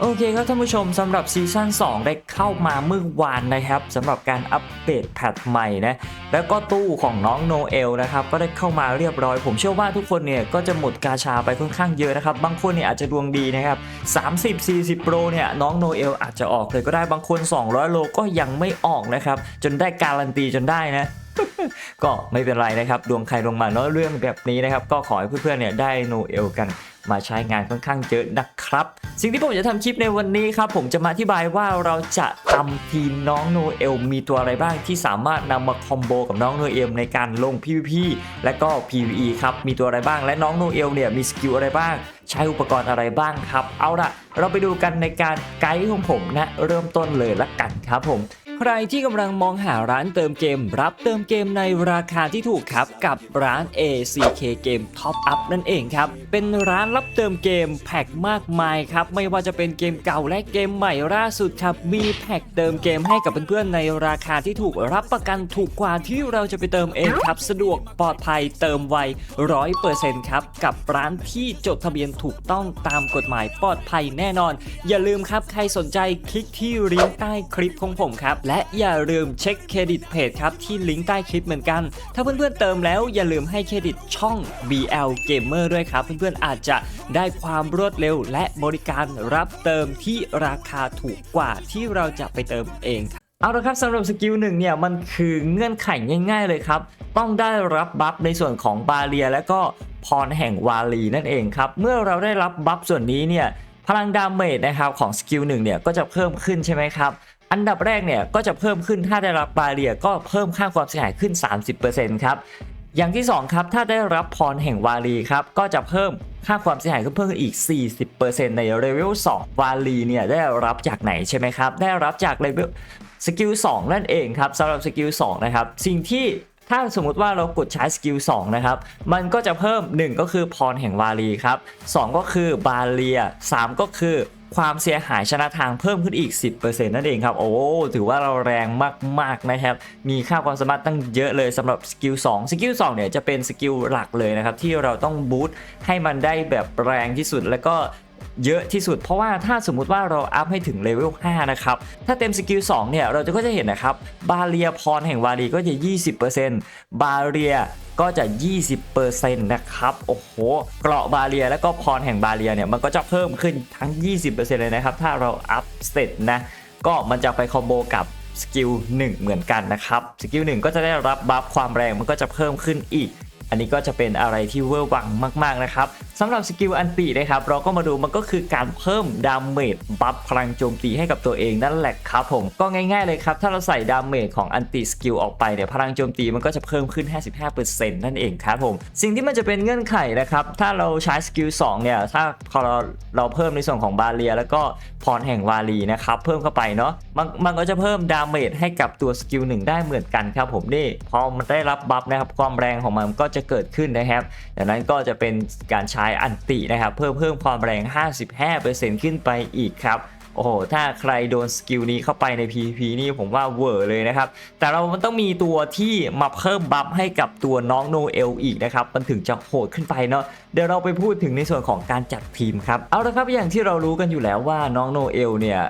โอเคครับท่านผู้ชมสำหรับซีซั่น2 ได้เข้ามาเมื่อวานนะครับสำหรับการอัปเดตแพทใหม่นะแล้วก็ตู้ของน้องโนเอลนะครับก็ได้เข้ามาเรียบร้อย ผมเชื่อว่าทุกคนเนี่ยก็จะหมดกาชาไปค่อนข้างเยอะนะครับ บางคนเนี่ยอาจจะดวงดีนะครับ30 40โปรเนี่ยน้องโนเอลอาจจะออกเลยก็ได้บางคน 200 โลก็ยังไม่ออกนะครับจนได้การันตีจนได้นะก็ไม่เป็นไรนะครับ ดวงใครดวงมันเนาะเรื่องแบบนี้นะครับ ก็ขอให้เพื่อนๆเนี่ยได้โนเอลกัน มาใช้งานค่อนข้างเยอะนะครับ สิ่งที่ผมจะทำคลิปในวันนี้ครับ ผมจะมาอธิบายว่าเราจะทำทีมน้องโนเอลมีตัวอะไรบ้างที่สามารถนำมาคอมโบกับน้องโนเอลในการลง PVP และก็ PVE ครับมีตัวอะไรบ้างและน้องโนเอลเนี่ยมีสกิลอะไรบ้างใช้อุปกรณ์อะไรบ้างครับ เอาล่ะ เราไปดูกันในการไกด์ของผมนะ เริ่มต้นเลยละกันครับผม ใครที่กำลังมองหาร้านเติมเกม รับเติมเกมในราคาที่ถูกครับกับร้าน ACK Game Top Up นั่นเองครับ เป็นร้านรับเติมเกมแพ็กมากมายครับไม่ว่าจะเป็นเกมเก่าและเกมใหม่ล่าสุดครับมีแพ็กเติมเกมให้กับเพื่อนๆในราคาที่ถูกรับประกันถูกกว่าที่เราจะไปเติมเองครับ สะดวกปลอดภัยเติมไวร้อยเปอร์เซ็นต์ครับกับร้านที่จดทะเบียนถูกต้องตามกฎหมายปลอดภัยแน่นอน อย่าลืมครับใครสนใจคลิกที่ลิงก์ใต้คลิปของผมครับและอย่าลืมเช็คเครดิตเพจครับที่ลิงก์ใต้คลิปเหมือนกัน ถ้าเพื่อนๆเติมแล้วอย่าลืมให้เครดิตช่อง BL Gamer ด้วยครับ เพื่อนๆอาจจะได้ความรวดเร็ว และบริการรับเติมที่ราคาถูกกว่าที่เราจะไปเติมเองครับเอาละครับสำหรับสกิลหนึ่งเนี่ยมันคือเงื่อนไขง่าย ๆเลยครับ ต้องได้รับบัฟในส่วนของบาเรีย และก็พรแห่งวาลีนั่นเองครับ เมื่อเราได้รับบัฟส่วนนี้เนี่ยพลังดาเมจนะครับของสกิลหนึ่งเนี่ยก็จะเพิ่มขึ้นใช่ไหมครับ อันดับแรกเนี่ยก็จะเพิ่มขึ้นถ้าได้รับบาเรียก็เพิ่มค่าความเสียหายขึ้น 30%ครับอย่างที่ 2 ครับ ถ้าได้รับพรแห่งวาลีครับ ก็จะเพิ่มค่าความเสียหายขึ้นเพิ่มอีก 40%ในเลเวล2วาลีเนี่ยได้รับจากไหนใช่ไหมครับ ได้รับจากเลเวลสกิล2นั่นเองครับสำหรับสกิล2นะครับ สิ่งที่ถ้าสมมุติว่าเรากดใช้สกิล2นะครับ มันก็จะเพิ่ม 1 ก็คือพรแห่งวาลีครับ 2 ก็คือบาเลีย 3 ก็คือ ความเสียหายชนะทางเพิ่มขึ้นอีก 10%นั่นเองครับ โอ้ถือว่าเราแรงมากๆนะครับ มีค่าความสามารถตั้งเยอะเลยสำหรับสกิล2สกิล2เนี่ยจะเป็นสกิลหลักเลยนะครับ ที่เราต้องบูตให้มันได้แบบแรงที่สุดแล้วก็ เยอะที่สุดเพราะว่าถ้าสมมุติว่าเราอัพให้ถึงเลเวล 5 นะครับ ถ้าเต็มสกิล 2 เนี่ย เราจะก็จะเห็นนะครับ บาเรียพรแห่งวารีก็จะ 20%บาเรียก็จะ 20%นะครับ โอ้โห เกราะบาเรียแล้วก็พรแห่งบาเรียเนี่ย มันก็จะเพิ่มขึ้นทั้ง 20%เลยนะครับ ถ้าเราอัพเสร็จนะ ก็มันจะไปคอมโบกับสกิล 1 เหมือนกันนะครับ สกิล 1 ก็จะได้รับบัฟความแรงมันก็จะเพิ่มขึ้นอีกอันนี้ก็จะเป็นอะไรที่เวอร์วังมาก ๆ นะครับ สำหรับสกิลอันตินะครับเราก็มาดูมันก็คือการเพิ่มดาเมจบัฟพลังโจมตีให้กับตัวเองนั่นแหละครับผมก็ง่ายๆเลยครับ ถ้าเราใส่ดาเมจของอันติสกิลออกไปเนี่ยพลังโจมตีมันก็จะเพิ่มขึ้น 55%นั่นเองครับผม สิ่งที่มันจะเป็นเงื่อนไขนะครับ ถ้าเราใช้สกิล2เนี่ยถ้าพอเราเราเพิ่มในส่วนของบาเรีย แล้วก็พรแห่งวาลีนะครับเพิ่มเข้าไปเนาะมันมันก็จะเพิ่มดาเมจให้กับตัวสกิลหนึ่งได้เหมือนกันครับผมนี่พอมันได้รับบัฟนะครับความแรงของมันก็จะเกิดขึ้นนะครับดังนั้นก็จะเป็นการใช้อันตินะครับ เพิ่มเพิ่มความแรง 55%ขึ้นไปอีกครับโอ้โห ถ้าใครโดนสกิลนี้เข้าไปใน PVP นี่ผมว่าเวอร์เลยนะครับ แต่เรามันต้องมีตัวที่มาเพิ่มบัฟให้กับตัวน้องโนเอลอีกนะครับ มันถึงจะโหดขึ้นไปเนาะ เดี๋ยวเราไปพูดถึงในส่วนของการจัดทีมครับ เอาละครับ อย่างที่เรารู้กันอยู่แล้วว่าน้องโนเอลเนี่ย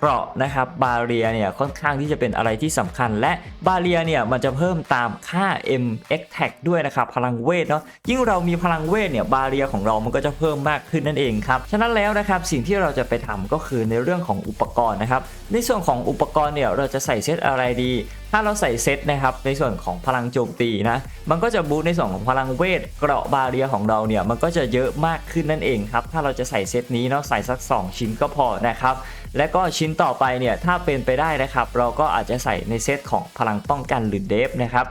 เกราะนะครับบาเรียเนี่ยค่อนข้างที่จะเป็นอะไรที่สำคัญ และบาเรียเนี่ยมันจะเพิ่มตามค่า MX Tag ด้วยนะครับพลังเวทเนาะยิ่งเรามีพลังเวทเนี่ยบาเรียของเรามันก็จะเพิ่มมากขึ้นนั่นเองครับฉะนั้นแล้วนะครับสิ่งที่เราจะไปทำก็คือในเรื่องของอุปกรณ์นะครับในส่วนของอุปกรณ์เนี่ยเราจะใส่เซตอะไรดี ถ้าเราใส่เซตนะครับในส่วนของพลังโจมตีนะมันก็จะบูสต์ในส่วนของพลังเวทเกราะบาเรียของเราเนี่ยมันก็จะเยอะมากขึ้นนั่นเองครับถ้าเราจะใส่เซตนี้เนาะใส่สัก 2 ชิ้นก็พอนะครับ และก็ชิ้นต่อไปเนี่ยถ้าเป็นไปได้นะครับ เราก็อาจจะใส่ในเซตของพลังป้องกันหรือเดฟนะครับ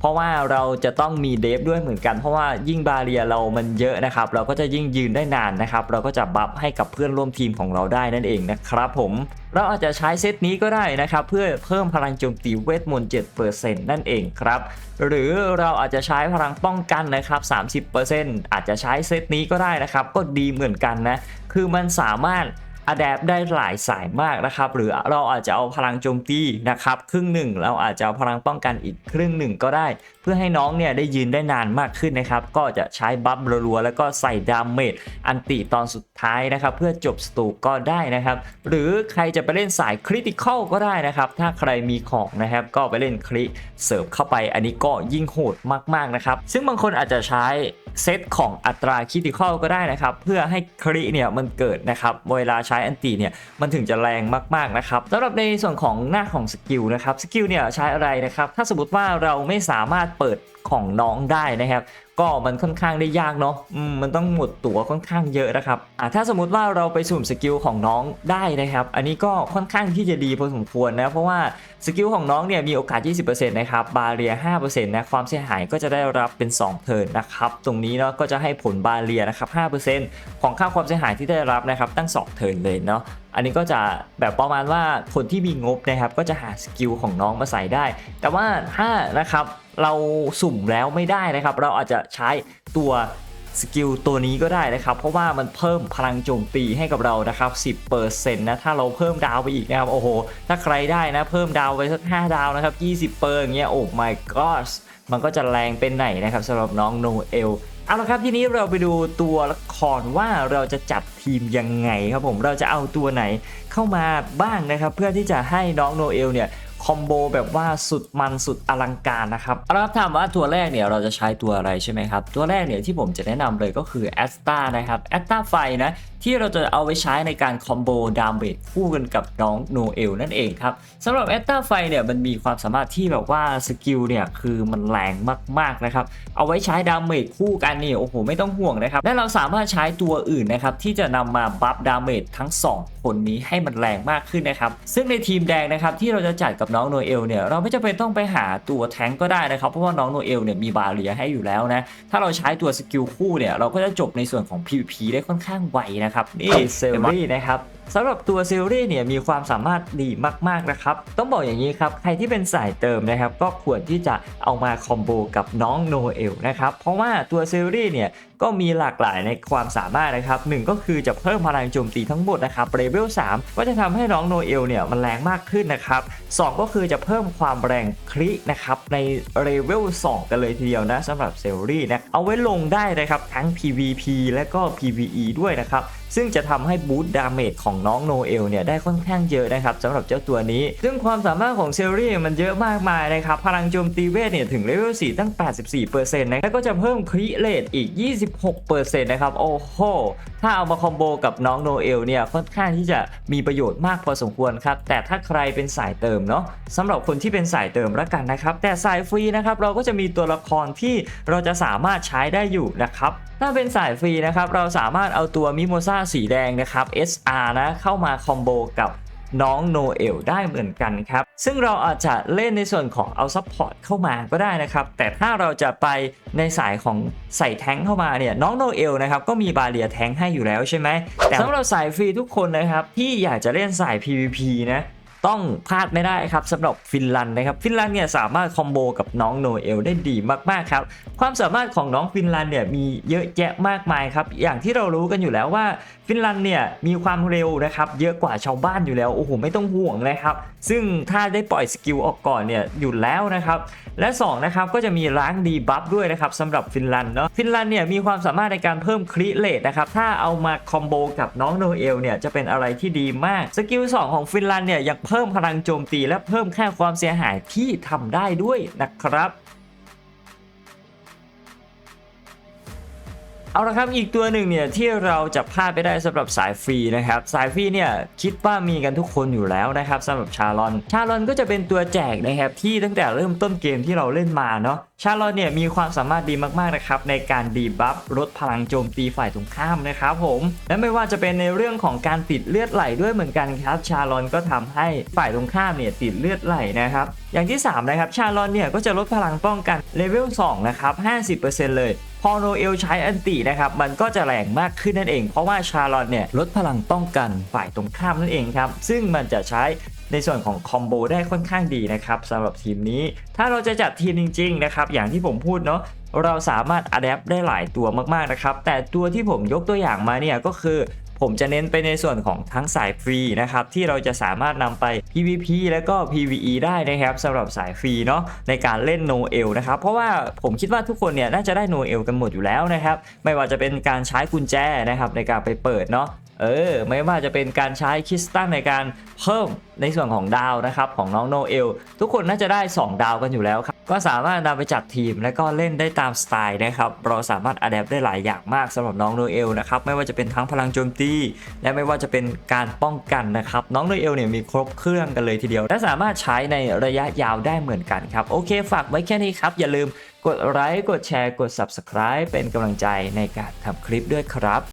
เพราะว่าเราจะต้องมีเดฟด้วยเหมือนกัน เพราะว่ายิ่งบาเรียเรามันเยอะนะครับ เราก็จะยิ่งยืนได้นานนะครับ เราก็จะบัฟให้กับเพื่อนร่วมทีมของเราได้นั่นเองนะครับผมเราอาจจะใช้เซตนี้ก็ได้นะครับ เพื่อเพิ่มพลังโจมตีเวทมนต์7%นั่นเองครับ หรือเราอาจจะใช้พลังป้องกันนะครับ 30%อาจจะใช้เซตนี้ก็ได้นะครับ ก็ดีเหมือนกันนะ คือมันสามารถ อัดแอปได้หลายสายมากนะครับ หรือเราอาจจะเอาพลังโจมตีนะครับ ครึ่งหนึ่งเราอาจจะเอาพลังป้องกันอีกครึ่งหนึ่งก็ได้ เพื่อให้น้องเนี่ยได้ยืนได้นานมากขึ้นนะครับ ก็จะใช้บัฟรัวๆแล้วก็ใส่ดาเมจอันติตอนสุดท้ายนะครับ เพื่อจบสตูก็ได้นะครับ หรือใครจะไปเล่นสายคริติคอลก็ได้นะครับ ถ้าใครมีของนะครับก็ไปเล่นคริเสร์ฟเข้าไป อันนี้ก็ยิ่งโหดมากๆนะครับ ซึ่งบางคนอาจจะใช้ เซตของอัตราคริติคอลก็ได้นะครับ เพื่อให้คริเนี่ยมันเกิดนะครับเวลาใช้อันตีเนี่ยมันถึงจะแรงมากๆนะครับสำหรับในส่วนของหน้าของสกิลนะครับสกิลเนี่ยใช้อะไรนะครับถ้าสมมติว่าเราไม่สามารถเปิดของน้องได้นะครับ ก็มันค่อนข้างได้ยากเนาะอืมมันต้องหมดตั๋วค่อนข้างเยอะนะครับอ่าถ้าสมมติว่าเราไปสุ่มสกิลของน้องได้นะครับ อันนี้ก็ค่อนข้างที่จะดีพอสมควรนะ เพราะว่าสกิลของน้องเนี่ยมีโอกาส 20%นะครับ บาเรีย 5%นะ ความเสียหายก็จะได้รับเป็น 2 เทิร์นนะครับ ตรงนี้เนาะก็จะให้ผลบาเรียนะครับ 5%ของค่าความเสียหายที่ได้รับนะครับ ตั้ง 2 เทิร์นเลยเนาะอันนี้ก็จะแบบประมาณว่าคนที่มีงบนะครับก็จะหาสกิลของน้องมาใส่ได้ แต่ว่าถ้านะครับ เราสุ่มแล้วไม่ได้นะครับ เราอาจจะใช้ตัวสกิลตัวนี้ก็ได้นะครับ เพราะว่ามันเพิ่มพลังโจมตีให้กับเรานะครับ 10%นะ ถ้าเราเพิ่มดาวไปอีกนะครับ โอ้โห ถ้าใครได้นะ เพิ่มดาวไปสัก 5 ดาวนะครับ 20เปอร์อย่างเงี้ย โอ้ my god มันก็จะแรงเป็นไหนนะครับสำหรับน้องโนเอลเอาละครับทีนี้เราไปดูตัวละครว่าเราจะจัดทีมยังไงครับผมเราจะเอาตัวไหนเข้ามาบ้างนะครับ เพื่อที่จะให้น้องโนเอลเนี่ย คอมโบแบบว่าสุดมันสุดอลังการนะครับเอาละครับถามว่าตัวแรกเนี่ยเราจะใช้ตัวอะไรใช่ไหมครับ ตัวแรกเนี่ยที่ผมจะแนะนำเลยก็คือแอสตานะครับแอสตาไฟนะที่เราจะเอาไว้ใช้ในการคอมโบดามเบจคู่กันกับน้องโนเอลนั่นเองครับสำหรับแอสตาไฟเนี่ยมันมีความสามารถที่แบบว่าสกิลเนี่ยคือมันแรงมากๆนะครับเอาไว้ใช้ดามเมจคู่กันนี่โอ้โหไม่ต้องห่วงนะครับและเราสามารถใช้ตัวอื่นนะครับที่จะนำมาบัฟดามเมจทั้ง 2 คนนี้ให้มันแรงมากขึ้นนะครับ ซึ่งในทีมแดงนะครับที่เราจะจัดกับน้องโนเอลเนี่ยเราไม่จำเป็นต้องไปหาตัวแทงก์ก็ได้นะครับ เพราะว่าน้องโนเอลเนี่ยมีบาเรียให้อยู่แล้วนะ ถ้าเราใช้ตัวสกิลคู่เนี่ยเราก็จะจบในส่วนของ PVP ได้ค่อนข้างไวนะครับนี่เซลลี่นะครับสำหรับตัวซิลลี่เนี่ยมีความสามารถดีมากๆนะครับ ต้องบอกอย่างนี้ครับ ใครที่เป็นสายเติมนะครับ ก็ควรที่จะเอามาคอมโบกับน้องโนเอลนะครับ เพราะว่าตัวซิลลี่เนี่ยก็มีหลากหลายในความสามารถนะครับหนึ่งก็คือจะเพิ่มพลังโจมตีทั้งหมดนะครับเลเวล3ก็จะทำให้น้องโนเอลเนี่ยมันแรงมากขึ้นนะครับสองก็คือจะเพิ่มความแรงคลินะครับในเลเวล2กันเลยทีเดียวนะสำหรับเซลลี่นะเอาไว้ลงได้นะครับทั้ง PVP และก็ PVE ด้วยนะครับ ซึ่งจะทำให้บูตดาเมจของน้องโนเอลเนี่ยได้ค่อนข้างเยอะนะครับสำหรับเจ้าตัวนี้ ซึ่งความสามารถของเซอรี่มันเยอะมากมายนะครับ พลังโจมตีเวทเนี่ยถึงเลเวล4ตั้ง 84%นะแล้วก็จะเพิ่มคริเลตอีก 26%นะครับโอ้โห ถ้าเอามาคอมโบกับน้องโนเอลเนี่ยค่อนข้างที่จะมีประโยชน์มากพอสมควรครับ แต่ถ้าใครเป็นสายเติมเนาะสำหรับคนที่เป็นสายเติมละกันนะครับ แต่สายฟรีนะครับเราก็จะมีตัวละครที่เราจะสามารถใช้ได้อยู่นะครับถ้าเป็นสายฟรีนะครับเราสามารถเอาตัวมิโมซาสีแดงนะครับ SR นะเข้ามาคอมโบกับ น้องโนเอลได้เหมือนกันครับ ซึ่งเราอาจจะเล่นในส่วนของเอาซัพพอร์ตเข้ามาก็ได้นะครับ แต่ถ้าเราจะไปในสายของใส่แท้งเข้ามาเนี่ยน้องโนเอลนะครับก็มีบาเรียแท้งให้อยู่แล้วใช่ไหมแต่สำหรับสายฟรีทุกคนนะครับที่อยากจะเล่นสาย PVP นะต้องพลาดไม่ได้ครับสำหรับฟินแลนด์นะครับฟินแลนด์เนี่ยสามารถคอมโบกับน้องโนเอลได้ดีมากๆครับความสามารถของน้องฟินแลนด์เนี่ยมีเยอะแยะมากมายครับอย่างที่เรารู้กันอยู่แล้วว่าฟินแลนด์เนี่ยมีความเร็วนะครับเยอะกว่าชาวบ้านอยู่แล้วโอ้โหไม่ต้องห่วงนะครับ ซึ่งถ้าได้ปล่อยสกิลออกก่อนเนี่ยอยู่แล้วนะครับและ2นะครับก็จะมีล้างดีบัฟด้วยนะครับสำหรับฟินแลนด์เนาะฟินแลนด์เนี่ยมีความสามารถในการเพิ่มคริเลตนะครับถ้าเอามาคอมโบกับน้องโนเอลเนี่ยจะเป็นอะไรที่ดีมากสกิล2ของฟินแลนด์เนี่ยยังเพิ่มพลังโจมตีและเพิ่มค่าความเสียหายที่ทำได้ด้วยนะครับ เอาละครับอีกตัวหนึ่งเนี่ยที่เราจะพลาดไปได้สำหรับสายฟรีนะครับสายฟรีเนี่ยคิดว่ามีกันทุกคนอยู่แล้วนะครับสำหรับชาลอน ชาลอนก็จะเป็นตัวแจกนะครับที่ตั้งแต่เริ่มต้นเกมที่เราเล่นมาเนาะชาลอนเนี่ยมีความสามารถดีมากๆนะครับในการดีบัฟลดพลังโจมตีฝ่ายตรงข้ามนะครับผมและไม่ว่าจะเป็นในเรื่องของการติดเลือดไหลด้วยเหมือนกันครับ ชาลอนก็ทำให้ฝ่ายตรงข้ามเนี่ยติดเลือดไหลนะครับอย่างที่สามนะครับชาลอนเนี่ยก็จะลดพลังป้องกันเลเวล2นะครับ50%เลย พอโนเอลใช้อันตินะครับมันก็จะแรงมากขึ้นนั่นเอง เพราะว่าชาลอนเนี่ยลดพลังป้องกันฝ่ายตรงข้ามนั่นเองครับซึ่งมันจะใช้ในส่วนของคอมโบได้ค่อนข้างดีนะครับสำหรับทีมนี้ ถ้าเราจะจัดทีมจริงๆนะครับอย่างที่ผมพูดเนาะเราสามารถอัดแอปได้หลายตัวมากๆนะครับแต่ตัวที่ผมยกตัวอย่างมาเนี่ยก็คือ ผมจะเน้นไปในส่วนของทั้งสายฟรีนะครับที่เราจะสามารถนำไป PVP แล้วก็ PVE ได้นะครับสำหรับสายฟรีเนาะในการเล่นโนเอลนะครับเพราะว่าผมคิดว่าทุกคนเนี่ยน่าจะได้โนเอลกันหมดอยู่แล้วนะครับไม่ว่าจะเป็นการใช้กุญแจนะครับในการไปเปิดเนาะ เออไม่ว่าจะเป็นการใช้คริสตัลในการเพิ่มในส่วนของดาวนะครับของน้องโนเอลทุกคนน่าจะได้ 2 ดาวกันอยู่แล้วครับก็สามารถนำไปจัดทีมและก็เล่นได้ตามสไตล์นะครับเราสามารถอัดแอปได้หลายอย่างมากสำหรับน้องโนเอลนะครับไม่ว่าจะเป็นทั้งพลังโจมตี และไม่ว่าจะเป็นการป้องกันนะครับน้องโนเอลเนี่ยมีครบเครื่องกันเลยทีเดียว และสามารถใช้ในระยะยาวได้เหมือนกันครับโอเค ฝากไว้แค่นี้ครับ อย่าลืมกดไลค์กดแชร์กด Subscribe เป็นกำลังใจในการทำคลิปด้วยครับ